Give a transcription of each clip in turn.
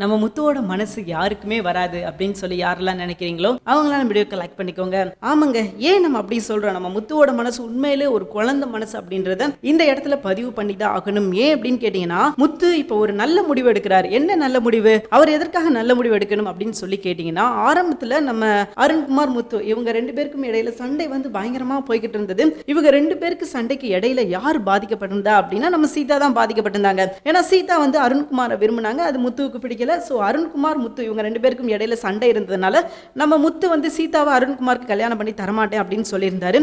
நம்ம முத்துவோட மனசு யாருக்குமே வராது அப்படின்னு சொல்லி யாரெல்லாம் நினைக்கிறீங்களோ அவங்களாம் வீடியோக்கு லைக் பண்ணிக்கோங்க. ஆமாங்க ஏன் நம்ம அப்படி சொல்றோம்? நம்ம முத்துவோட மனசு உண்மையிலே ஒரு குழந்தை மனசு அப்படின்றத இந்த இடத்துல பதிவு பண்ணி தான் ஆகணும். ஏன் அப்படின்னு கேட்டீங்கன்னா முத்து இப்போ ஒரு நல்ல முடிவு எடுக்கிறார். என்ன நல்ல முடிவு? அவர் எதற்காக நல்ல முடிவு எடுக்கணும் அப்படின்னு சொல்லி கேட்டீங்கன்னா ஆரம்பத்துல நம்ம அருண்குமார் முத்து இவங்க ரெண்டு பேருக்கும் இடையில சண்டை வந்து பயங்கரமா போய்கிட்டு இருந்தது. இவங்க ரெண்டு பேருக்கு சண்டைக்கு இடையில யார் பாதிக்கப்பட்டிருந்தா அப்படின்னா நம்ம சீதா தான் பாதிக்கப்பட்டிருந்தாங்க. ஏன்னா சீதா வந்து அருண்குமாரை விரும்பினாங்க. அது முத்துவுக்கு பிடிக்கல ஸோ அருண்குமார் முத்து இவங்க ரெண்டு பேருக்கும் இடையில சண்டை இருந்ததுனால நம்ம முத்து வந்து சீதாவை அருண்குமாருக்கு கல்யாணம் பண்ணி தரமாட்டேன் அப்படின்னு சொல்லியிருந்தாரு.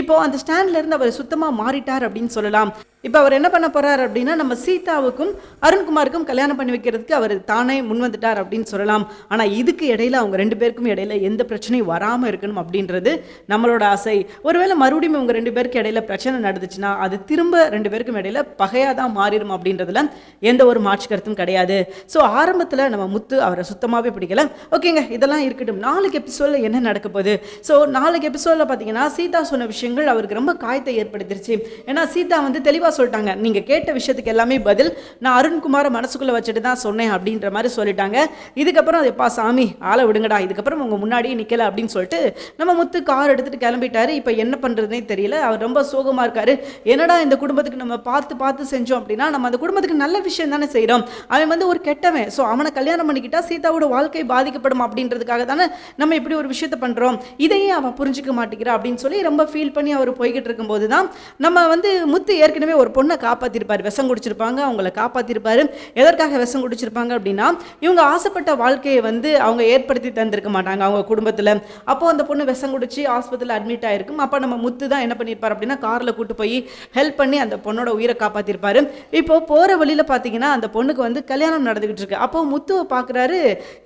இப்போ அந்த ஸ்டாண்ட்ல இருந்து அவர் சுத்தமா மாறிட்டார் அப்படின்னு சொல்லலாம். இப்போ அவர் என்ன பண்ண போகிறார் அப்படின்னா நம்ம சீதாவுக்கும் அருண்குமாருக்கும் கல்யாணம் பண்ணி வைக்கிறதுக்கு அவர் தானே முன் வந்துட்டார் அப்படின்னு சொல்லலாம். ஆனா இதுக்கு இடையில அவங்க ரெண்டு பேருக்கும் இடையில எந்த பிரச்சனையும் வராமல் இருக்கணும் அப்படின்றது நம்மளோட ஆசை. ஒருவேளை மறுபடியும் உங்க ரெண்டு பேருக்கு இடையில பிரச்சனை நடந்துச்சுன்னா அது திரும்ப ரெண்டு பேருக்கும் இடையில பகையாக தான் மாறிடும் அப்படின்றதுல எந்த ஒரு மாற்று கருத்தும் கிடையாது. ஸோ ஆரம்பத்துல நம்ம முத்து அவரை சுத்தமாவே பிடிக்கல. ஓகேங்க இதெல்லாம் இருக்கட்டும். நாளைக்கு எபிசோட்ல என்ன நடக்க போகுது? ஸோ நாளைக்கு எபிசோட்ல பார்த்தீங்கன்னா சீதா சொன்ன விஷயங்கள் அவருக்கு ரொம்ப காயத்தை ஏற்படுத்திருச்சு. ஏன்னா சீதா வந்து தெளிவாக சொல்லிட்டாங்க. நீங்க கேட்ட விஷயத்துக்கு எல்லாமே பதில். நான் அருண்குமாரை மனசுக்குள்ள வச்சுட்டு தான் சொன்னேன் அப்படின்ற மாதிரி சொல்லிட்டாங்க. இதுக்கப்புறம் அது எப்பா சாமி ஆளை விடுங்கடா. இதுக்கப்புறம் உங்க முன்னாடியே நிக்கல அப்படின்னு சொல்லிட்டு நம்ம முத்து கார் எடுத்துட்டு கிளம்பிட்டாரு. இப்போ என்ன பண்ணுறதுனே தெரியல. அவர் ரொம்ப சோகமா இருக்காரு. என்னடா இந்த குடும்பத்துக்கு நம்ம பார்த்து பார்த்து செஞ்சோம் அப்படின்னா நம்ம அந்த குடும்பத்துக்கு நல்ல விஷயம் தானே செய்கிறோம் அவன் வந்து ஒரு கெட்டவன். ஸோ அவனை கல்யாணம் பண்ணிக்கிட்டா சீதாவோட வாழ்க்கை பாதிக்கப்படும் அப்படின்றதுக்காக தானே நம்ம இப்படி ஒரு விஷயத்தை பண்றோம். இதையே அவன் புரிஞ்சுக்க மாட்டேங்கிறா அப்படின்னு சொல்லி ரொம்ப ஃபீல் பண்ணி அவர் போய்கிட்டு இருக்கும்போது தான் நம்ம வந்து முத்து ஏற்கனவே ஒரு பொண்ணை காப்பாற்றிருப்பார் விஷம் குடிச்சிருப்பாங்க அவங்கள காப்பாற்றிருப்பார் எதற்காக விஷம் குடிச்சிருப்பாங்க அப்படின்னா இவங்க ஆசைப்பட்ட வாழ்க்கையை வந்து அவங்க ஏற்படுத்தி தந்திருக்க மாட்டாங்க அவங்க குடும்பத்துல. அப்போ அந்த பொண்ணு விஷம் குடிச்சு ஆஸ்பத்திரியில் அட்மிட் ஆயிருக்கும். அப்போ நம்ம முத்து தான் என்ன பண்ணியிருப்பார் அப்படின்னா கார்ல கூட்டு போய் ஹெல்ப் பண்ணி அந்த பொண்ணோட உயிரை காப்பாற்றிருப்பார் இப்போ போற வழியில பார்த்தீங்கன்னா அந்த பொண்ணுக்கு வந்து கல்யாணம் நடந்துக்கிட்டு இருக்கு. அப்போ முத்துவை பார்க்குறாரு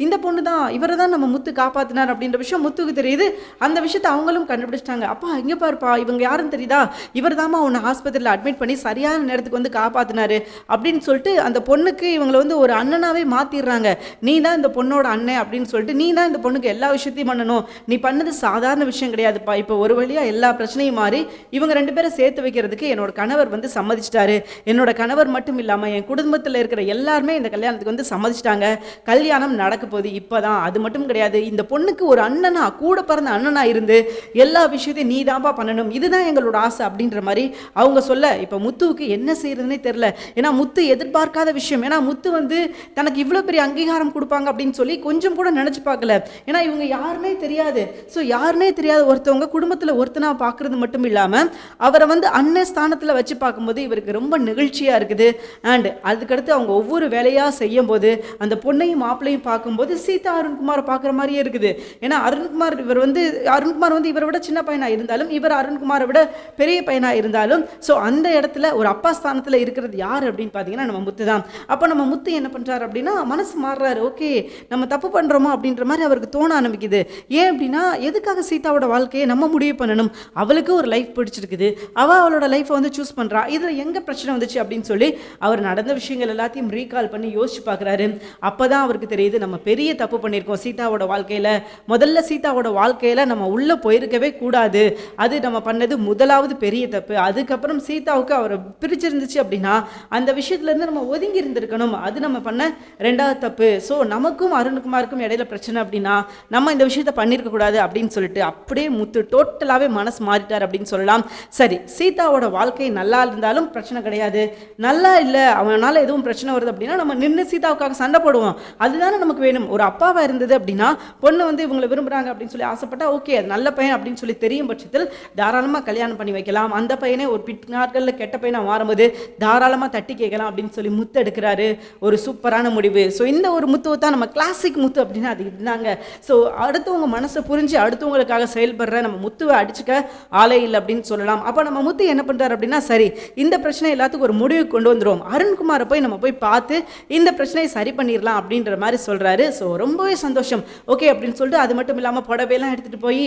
இந்த பொண்ணு தான் இவரை தான் நம்ம முத்து காப்பாற்றினார் அப்படின்ற விஷயம் முத்துக்கு தெரியுது. அந்த விஷயத்தை அவங்களும் கண்டுபிடிச்சிட்டாங்க. அப்பா இங்கே பாருப்பா இவங்க யாருன்னு தெரியுதா? இவர் தாம்மா உன்னை ஆஸ்பத்திரியில் அட்மிட் பண்ணி சரியான நேரத்துக்கு வந்து காப்பாத்தினாரு அப்படின்னு சொல்லிட்டு அந்த பொண்ணுக்கு இவங்களை வந்து ஒரு அண்ணனாவே மாத்திடுறாங்க. நீ தான் இந்த பொண்ணோட அண்ணன் அப்படின்னு சொல்லிட்டு நீ தான் இந்த பொண்ணுக்கு எல்லா விஷயத்தையும் பண்ணணும். நீ பண்ணது சாதாரண விஷயம் கிடையாதுப்பா. இப்போ ஒரு வழியா எல்லா பிரச்சனையும் மாறி இவங்க ரெண்டு பேரும் சேர்த்து வைக்கிறதுக்கு என்னோட கணவர் வந்து சம்மதிச்சிட்டாரு. என்னோட கணவர் மட்டும் இல்லாம என் குடும்பத்தில் இருக்கிற எல்லாருமே இந்த கல்யாணத்துக்கு வந்து சம்மதிச்சிட்டாங்க. கல்யாணம் நடக்க போகுது இப்போதான். அது மட்டும் கிடையாது. இந்த பொண்ணுக்கு ஒரு அண்ணனா கூட பிறந்த அண்ணனா இருந்து எல்லா விஷயத்தையும் நீ தான்ப்பா பண்ணணும். இதுதான் எங்களோட ஆசை அப்படின்ற மாதிரி அவங்க சொல்ல இப்போ முத்துவுக்கு என்ன செய்கிறதுனே தெரில ஏன்னா முத்து எதிர்பார்க்காத விஷயம். ஏன்னா முத்து வந்து தனக்கு இவ்வளோ பெரிய அங்கீகாரம் கொடுப்பாங்க அப்படின்னு சொல்லி கொஞ்சம் கூட நினச்சி பார்க்கல. ஏன்னா இவங்க யாருனே தெரியாது. ஸோ யாருனே தெரியாத ஒருத்தவங்க குடும்பத்தில் ஒருத்தனாக பார்க்குறது மட்டும் இல்லாமல் அவரை வந்து அண்ணன் ஸ்தானத்தில் வச்சு பார்க்கும்போது இவருக்கு ரொம்ப நெகிழ்ச்சியாக இருக்குது. அண்ட் அதுக்கடுத்து அவங்க ஒவ்வொரு வேலையாக செய்யும் போது அந்த பொண்ணையும் மாப்பிள்ளையும் பார்க்கும்போது சீதா அருண்குமாரை பார்க்குற மாதிரியே இருக்குது. ஏன்னா அருண்குமார் இவர் வந்து அருண்குமார் வந்து இவரை விட சின்ன பையனாக இருந்தாலும் இவர் அருண்குமாரை விட பெரிய பையனாக இருந்தாலும் ஸோ அந்த இடத்துல ஒரு அப்பா ஸ்தானத்தில் இருக்கிறது யார் அப்படின்னு பார்த்தீங்கன்னா நம்ம முத்து தான். அப்போ நம்ம முத்து என்ன பண்ணுறாரு அப்படின்னா மனசு மாறுறாரு. ஓகே நம்ம தப்பு பண்ணுறோமோ அப்படின்ற மாதிரி அவருக்கு தோண ஆரம்பிக்குது. ஏன் அப்படின்னா எதுக்காக சீதாவோட வாழ்க்கையை நம்ம முடிவு பண்ணணும்? அவளுக்கு ஒரு லைஃப் பிடிச்சிருக்குது. அவள் அவளோட லைஃப்பை வந்து சூஸ் பண்ணுறா இதில் எங்கே பிரச்சனை வந்துச்சு அப்படின்னு சொல்லி அவர் நடந்த விஷயங்கள் எல்லாத்தையும் ரீகால் பண்ணி யோசிச்சு பார்க்குறாரு அப்போ தான் அவருக்கு தெரியுது நம்ம பெரிய தப்பு பண்ணியிருக்கோம் சீதாவோட வாழ்க்கையில். முதல்ல சீதாவோட வாழ்க்கையில் நம்ம உள்ளே போயிருக்கவே கூடாது. அது நம்ம பண்ணது முதலாவது பெரிய தப்பு. அதுக்கப்புறம் சீதாவுக்கு அவர் பிரிச்சிருந்துச்சு அப்படின்னா அந்த விஷயத்துலேருந்து நம்ம ஒதுங்கி இருந்திருக்கணும். அது நம்ம பண்ண ரெண்டாவது தப்பு. ஸோ நமக்கும் அருண்குமாருக்கும் இடையில பிரச்சனை அப்படின்னா நம்ம இந்த விஷயத்த பண்ணியிருக்கக்கூடாது அப்படின்னு சொல்லிட்டு அப்படியே முத்து டோட்டலாகவே மனசு மாறிட்டார் அப்படின்னு சொல்லலாம். சரி சீதாவோட வாழ்க்கை நல்லா இருந்தாலும் பிரச்சனை கிடையாது. நல்லா இல்லை அவனால் எதுவும் பிரச்சனை வருது அப்படின்னா நம்ம நின்று சீதாவுக்காக சண்டை போடுவோம். அதுதானே நமக்கு வேணும். ஒரு அப்பாவாக இருந்தது அப்படின்னா பொண்ணு வந்து இவங்களை விரும்புகிறாங்க அப்படின்னு சொல்லி ஆசைப்பட்டா ஓகே அது நல்ல பையன் அப்படின்னு சொல்லி தெரியும் பட்சத்தில் தாராளமாக கல்யாணம் பண்ணி வைக்கலாம். அந்த பையனே ஒரு பிட் நாட்களில் போய் நான் மாறும்போது தாராளமாக தட்டி கேட்கலாம் அப்படின்னு சொல்லி முத்து எடுக்கிறாரு. ஒரு சூப்பரான முடிவு. ஸோ இந்த ஒரு முத்துவை தான் நம்ம கிளாசிக் முத்து அப்படின்னு அது இருந்தாங்க ஸோ அடுத்தவங்க மனசை புரிஞ்சு அடுத்தவங்களுக்காக செயல்படுற நம்ம முத்துவை அடிச்சுக்க ஆளே இல்லை அப்படின்னு சொல்லலாம். அப்போ நம்ம முத்து என்ன பண்ணுறாரு அப்படின்னா சரி இந்த பிரச்சனை எல்லாத்துக்கும் ஒரு முடிவு கொண்டு வந்துடும் அருண்குமாரை போய் நம்ம போய் பார்த்து இந்த பிரச்சனையை சரி பண்ணிடலாம் அப்படின்ற மாதிரி சொல்கிறாரு ஸோ ரொம்பவே சந்தோஷம். ஓகே அப்படின்னு சொல்லிட்டு அது மட்டும் இல்லாமல் புடவையெல்லாம் எடுத்துகிட்டு போய்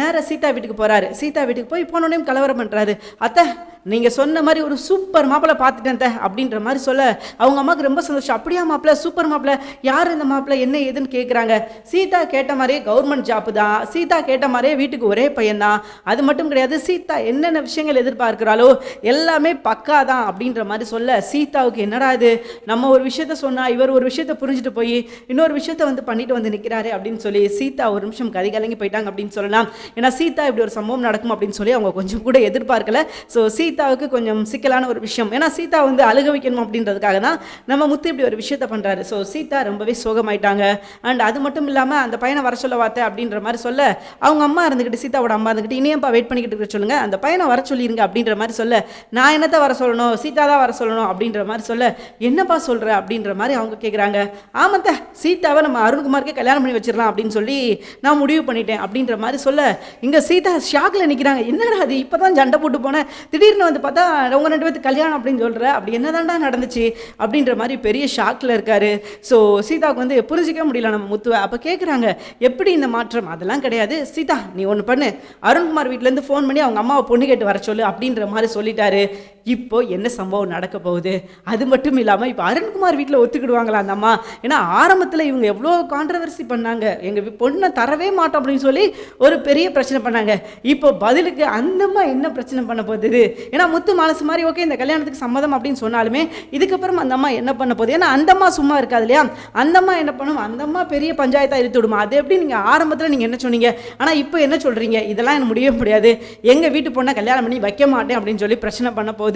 நேராக சீதா வீட்டுக்கு போகிறாரு சீதா வீட்டுக்கு போய் போனோடனே கலவரம் பண்ணுறாரு அத்தை நீங்கள் சொன்ன மாதிரி ஒரு சூப்பர் மாப்பிள்ளை பார்த்துட்டேன் அப்படின்ற மாதிரி சொல்ல அவங்க அம்மாவுக்கு ரொம்ப சந்தோஷம். அப்படியா மாப்பிள்ளை சூப்பர் மாப்பிள்ளை யார் இந்த மாப்பிள்ளை என்ன ஏதுன்னு கேட்குறாங்க சீதா கேட்ட மாதிரியே கவர்மெண்ட் ஜாப்பு தான். சீதா கேட்ட மாதிரியே வீட்டுக்கு ஒரே பையன்தான் அது மட்டும் கிடையாது சீதா என்னென்ன விஷயங்கள் எதிர்பார்க்கிறாளோ எல்லாமே பக்கா தான் அப்படின்ற மாதிரி சொல்ல சீதாவுக்கு என்னடா இது? நம்ம ஒரு விஷயத்த சொன்னால் இவர் ஒரு விஷயத்த புரிஞ்சுட்டு போய் இன்னொரு விஷயத்த வந்து பண்ணிட்டு வந்து நிற்கிறாரு அப்படின்னு சொல்லி சீதா ஒரு நிமிஷம் கதை கலங்கி போயிட்டாங்க அப்படின்னு சொல்லலாம். ஏன்னா சீதா இப்படி ஒரு சம்பவம் நடக்கும் அப்படின்னு சொல்லி அவங்க கொஞ்சம் கூட எதிர்பார்க்கல. ஸோ சீதாவுக்கு கொஞ்சம் சிக்கலான ஒரு விஷயம். ஏன்னா சீதா வந்து அழுக வைக்கணும் அப்படின்றதுக்காக தான் நம்ம முத்து இப்படி ஒரு விஷயத்த பண்ணுறாரு ஸோ சீதா ரொம்பவே சோகமாயிட்டாங்க. அண்ட் அது மட்டும் இல்லாமல் அந்த பையனை வர சொல்ல வார்த்தை அப்படின்ற மாதிரி சொல்ல அவங்க அம்மா இருந்துக்கிட்டு சீதாவோட அம்மா இருந்துக்கிட்டு இனியப்பா வெயிட் பண்ணிக்கிட்டு இருக்க சொல்லுங்க. அந்த பையனை வர சொல்லிருங்க அப்படின்ற மாதிரி சொல்ல நான் என்னத்த வர சொல்லணும்? சீதா தான் வர சொல்லணும் அப்படின்ற மாதிரி சொல்ல என்னப்பா சொல்கிற அப்படின்ற மாதிரி அவங்க கேட்குறாங்க ஆமாத்த சீதாவை நம்ம அருண்குமாருக்கே கல்யாணம் பண்ணி வச்சிடலாம் அப்படின்னு சொல்லி நான் முடிவு பண்ணிட்டேன் அப்படின்ற மாதிரி சொல்ல இங்கே சீதா ஷாக்கில் நிற்கிறாங்க என்னடா அது இப்போ தான் சண்டை போட்டு போனேன். திடீர்னு வந்து பார்த்தா உங்கள் ரெண்டு பேர்த்து கல்யாணம் அப்படின்னு சொல்கிற அப்படி என்னதான்டா நடந்துச்சு? அப்படின்ற மாதிரி பெரிய ஷாக்கில் இருக்காரு. ஸோ சீதாவுக்கு வந்து புரிஞ்சிக்க முடியல நம்ம முத்துவை. அப்போ கேட்குறாங்க எப்படி இந்த மாற்றம்? அதெல்லாம் கிடையாது. சீதா நீ ஒன்று பண்ணு. அருண்குமார் வீட்டிலேருந்து ஃபோன் பண்ணி அவங்க அம்மாவை பொண்ணு கேட்டு வர சொல்லு அப்படின்ற மாதிரி சொல்லிட்டாரு. இப்போ என்ன சம்பவம் நடக்க போகுது? அது மட்டும் இல்லாமல் இப்போ அருண்குமார் வீட்டில் ஒத்துக்கிடுவாங்களா அந்த அம்மா? ஏன்னா ஆரம்பத்தில் இவங்க எவ்வளோ கான்ட்ரவர்சி பண்ணாங்க. எங்கள் பொண்ணை தரவே மாட்டோம் அப்படின்னு சொல்லி ஒரு பெரிய பிரச்சனை பண்ணாங்க. இப்போ பதிலுக்கு அந்த அம்மா என்ன பிரச்சனை பண்ண போகுது? ஏன்னா முத்து மனசு மாதிரி ஓகே இந்த கல்யாணத்துக்கு சம்மதம் அப்படின்னு சொன்னாலுமே இதுக்கப்புறம் அந்த அம்மா என்ன பண்ண போகுது? ஏன்னா அந்தம்மா சும்மா இருக்காது இல்லையா? அந்தம்மா என்ன பண்ணும்? அந்தம்மா பெரிய பஞ்சாயத்தாக இழுத்து விடுமா? அது எப்படி நீங்கள் ஆரம்பத்தில் நீங்கள் என்ன சொன்னீங்க? ஆனால் இப்போ என்ன சொல்கிறீங்க இதெல்லாம் எனக்கு முடியவே முடியாது. எங்கள் வீட்டு பொண்ணை கல்யாணம் பண்ணி வைக்க மாட்டேன் அப்படின்னு சொல்லி பிரச்சனை பண்ண போகுது.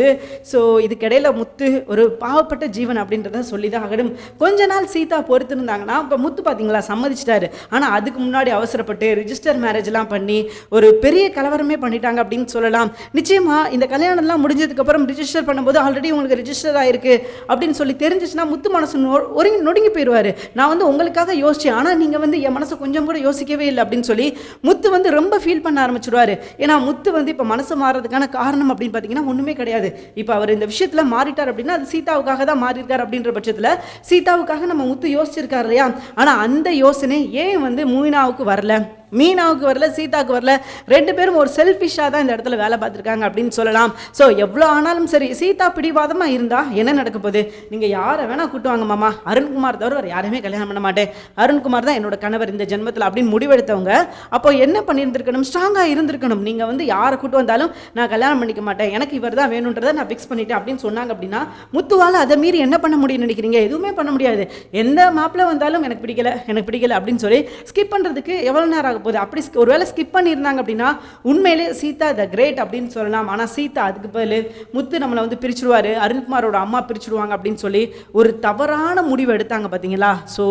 ஸோ இதுக்கிடையில் முத்து ஒரு பாவப்பட்ட ஜீவன் அப்படின்றத சொல்லி தான் ஆகணும் கொஞ்ச நாள் சீதா பொறுத்து இருந்தாங்கன்னா இப்போ முத்து பார்த்தீங்களா சம்மதிச்சிட்டாரு. ஆனால் அதுக்கு முன்னாடி அவசரப்பட்டு ரிஜிஸ்டர் மேரேஜ்லாம் பண்ணி ஒரு பெரிய கலவரமே பண்ணிட்டாங்க அப்படின்னு சொல்லலாம். நிச்சயமாக இந்த கல்யாணம்லாம் முடிஞ்சதுக்கப்புறம் ரிஜிஸ்டர் பண்ணும்போது ஆல்ரெடி உங்களுக்கு ரிஜிஸ்டர் ஆயிருக்கு அப்படின்னு சொல்லி தெரிஞ்சிச்சுன்னா முத்து மனசு நொ- ஒருங்கி நொடுங்கி போயிடுவார் நான் வந்து உங்களுக்காக யோசிச்சேன். ஆனால் நீங்கள் வந்து என் மனசை கொஞ்சம் கூட யோசிக்கவே இல்லை அப்படின்னு சொல்லி முத்து வந்து ரொம்ப ஃபீல் பண்ண ஆரம்பிச்சிடுவார் ஏன்னா முத்து வந்து இப்போ மனசு மாறதுக்கான காரணம் அப்படின்னு பார்த்தீங்கன்னா ஒன்றுமே கிடையாது. இப்போ அவர் இந்த விஷயத்தில் மாறிட்டார் அப்படின்னா அது சீதாவுக்காக தான் மாறியிருக்கார் அப்படின்ற பட்சத்தில் சீதாவுக்காக நம்ம முத்து யோசிச்சிருக்காரு இல்லையா? ஆனால் அந்த யோசனை ஏன் வந்து மூனாவுக்கு வரல? மீனாவுக்கு வரல சீதாவுக்கு வரல. ரெண்டு பேரும் ஒரு செல்ஃபிஷாக தான் இந்த இடத்துல வேலை பார்த்துருக்காங்க அப்படின்னு சொல்லலாம். ஸோ எவ்வளோ ஆனாலும் சரி சீதா பிடிவாதமாக இருந்தால் என்ன நடக்க போகுது? நீங்கள் யாரை வேணால் கூட்டுவாங்க மாமா. அருண்குமார் தவிர வேறு யாரையுமே கல்யாணம் பண்ண மாட்டேன். அருண்குமார் தான் என்னோட கணவர் இந்த ஜென்மத்தில் அப்படின்னு முடிவெடுத்தவங்க. அப்போ என்ன பண்ணியிருந்திருக்கணும்? ஸ்ட்ராங்காக இருந்திருக்கணும். நீங்கள் வந்து யாரை கூட்டு வந்தாலும் நான் கல்யாணம் பண்ணிக்க மாட்டேன். எனக்கு இவர் தான் வேணுன்றதை நான் ஃபிக்ஸ் பண்ணிட்டேன் அப்படின்னு சொன்னாங்க அப்படின்னா முத்துவால் அதை மீறி என்ன பண்ண முடியும்னு நினைக்கிறீங்க? எதுவுமே பண்ண முடியாது. எந்த மாப்பிள்ளை வந்தாலும் எனக்கு பிடிக்கல எனக்கு பிடிக்கல அப்படின்னு சொல்லி ஸ்கிப் பண்ணுறதுக்கு எவ்வளோ நேரம் ஆக போகுது அப்படி ஒருவேளை ஸ்கிப் பண்ணியிருந்தாங்க அப்படின்னா உண்மையிலே சீதா த கிரேட் அப்படின்னு சொல்லலாம். ஆனால் சீதா அதுக்கு பதில் முத்து நம்மளை வந்து பிரிச்சுடுவார். அருண்குமாரோட அம்மா பிரிச்சுடுவாங்க அப்படின்னு சொல்லி ஒரு தவறான முடிவு எடுத்தாங்க பார்த்தீங்களா ஸோ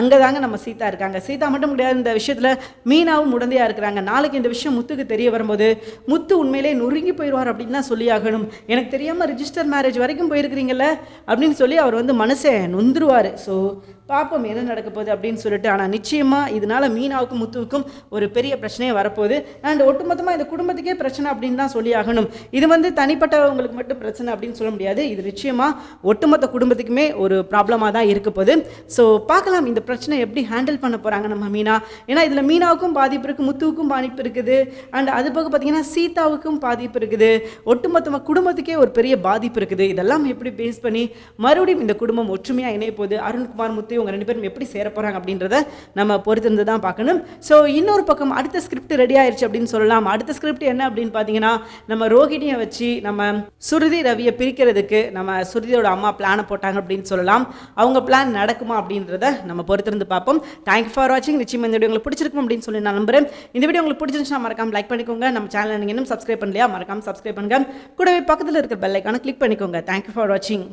அங்கே தாங்க நம்ம சீதா இருக்காங்க. சீதா மட்டும் கிடையாது இந்த விஷயத்தில் மீனாவும் உடந்தையாக இருக்கிறாங்க. நாளைக்கு இந்த விஷயம் முத்துக்கு தெரிய வரும்போது முத்து உண்மையிலே நொறுங்கி போயிடுவார் அப்படின்னு தான் சொல்லி ஆகணும். எனக்கு தெரியாமல் ரிஜிஸ்டர் மேரேஜ் வரைக்கும் போயிருக்கிறீங்கல்ல அப்படின்னு சொல்லி அவர் வந்து மனசை நொந்துருவார். ஸோ பார்ப்போம் என்ன நடக்க போகுது அப்படின்னு சொல்லிட்டு. ஆனால் நிச்சயமாக இதனால மீனாவுக்கும் முத்துவுக்கும் ஒரு பெரிய பிரச்சனையே வரப்போகுது. அண்ட் ஒட்டுமொத்தமாக இந்த குடும்பத்துக்கே பிரச்சனை அப்படின்னு தான் சொல்லி ஆகணும் இது வந்து தனிப்பட்டவங்களுக்கு மட்டும் பிரச்சனை அப்படின்னு சொல்ல முடியாது. இது நிச்சயமாக ஒட்டுமொத்த குடும்பத்துக்குமே ஒரு ப்ராப்ளமாக தான் இருக்க போகுது. ஸோ பார்க்கலாம் இந்த பிரச்சனை எப்படி ஹேண்டில் பண்ண போகிறாங்க நம்ம மீனா. ஏன்னா இதில் மீனாவுக்கும் பாதிப்பு இருக்குது முத்துவுக்கும் பாதிப்பு இருக்குது. அண்ட் அது போக பார்த்தீங்கன்னா சீதாவுக்கும் பாதிப்பு இருக்குது. ஒட்டுமொத்தமாக குடும்பத்துக்கே ஒரு பெரிய பாதிப்பு இருக்குது. இதெல்லாம் எப்படி பேஸ் பண்ணி மறுபடியும் இந்த குடும்பம் ஒற்றுமையாக இணைய போகுது? அருண்குமார் முத்து இவங்க ரெண்டு பேரும் எப்படி சேர போகிறாங்க அப்படின்றத நம்ம பொறுத்திருந்து தான் பார்க்கணும். ஸோ இன்னொரு பக்கம் அடுத்த ஸ்கிரிப்ட் ரெடி ஆயிடுச்சு அப்படின்னு சொல்லலாம். அடுத்த ஸ்கிரிப்ட் என்ன அப்படின்னு பார்த்தீங்கன்னா நம்ம ரோகிணியை வச்சு நம்ம சுருதி ரவியை பிரிக்கிறதுக்கு நம்ம சுருதியோட அம்மா பிளானை போட்டாங்க அப்படின்னு சொல்லலாம். அவங்க பிளான் நடக்குமா அப்படின்றத நம்ம பொறுத்திருந்து பார்ப்போம். தேங்க்யூ ஃபார் வாட்சிங் நிச்சயம் இந்த வீடியோ உங்களுக்கு பிடிச்சிருக்கும் அப்படின்னு சொல்லி நான் நம்புறேன். இந்த வீடியோ உங்களுக்கு பிடிச்சிருந்துச்சுன்னா மறக்காம லைக் பண்ணிக்கோங்க. நம்ம சேனல் நீங்கள் இன்னும் சப்ஸ்கிரைப் பண்ணலையா மறக்காம சப்ஸ்கிரைப் பண்ணுங்க. கூடவே பக்கத்தில் இருக்கிற பெல்லைக்கான கிளிக் பண்ணிக்கோங்க. தேங்க்யூ ஃபார் வாட்சிங்